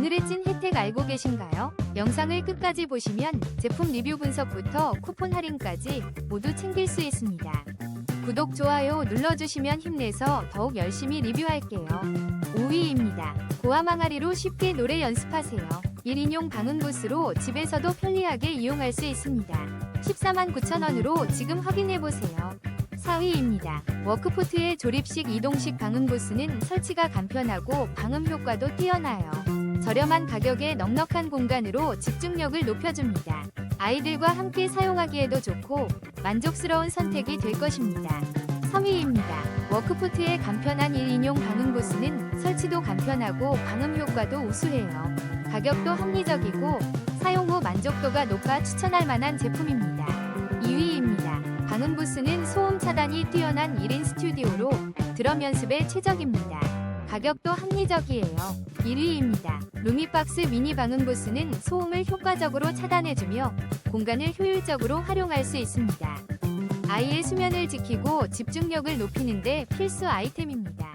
오늘의 찐 혜택 알고 계신가요? 영상을 끝까지 보시면 제품 리뷰 분석부터 쿠폰 할인까지 모두 챙길 수 있습니다. 구독, 좋아요 눌러주시면 힘내서 더욱 열심히 리뷰할게요. 5위입니다. 고함 항아리로 쉽게 노래 연습하세요. 1인용 방음 부스로 집에서도 편리하게 이용할 수 있습니다. 14만 9천원으로 지금 확인해보세요. 4위입니다. 워크포트의 조립식 이동식 방음 부스는 설치가 간편하고 방음 효과도 뛰어나요. 저렴한 가격에 넉넉한 공간으로 집중력을 높여줍니다. 아이들과 함께 사용하기에도 좋고 만족스러운 선택이 될 것입니다. 3위입니다. 워크포트의 간편한 1인용 방음 부스는 설치도 간편하고 방음 효과도 우수해요. 가격도 합리적이고 사용 후 만족도가 높아 추천할 만한 제품입니다. 2위입니다. 부스는 소음 차단이 뛰어난 1인 스튜디오로 드럼 연습에 최적입니다. 가격도 합리적이에요. 1위입니다. 루미박스 미니 방음 부스는 소음을 효과적으로 차단해주며 공간을 효율적으로 활용할 수 있습니다. 아이의 수면을 지키고 집중력을 높이는데 필수 아이템입니다.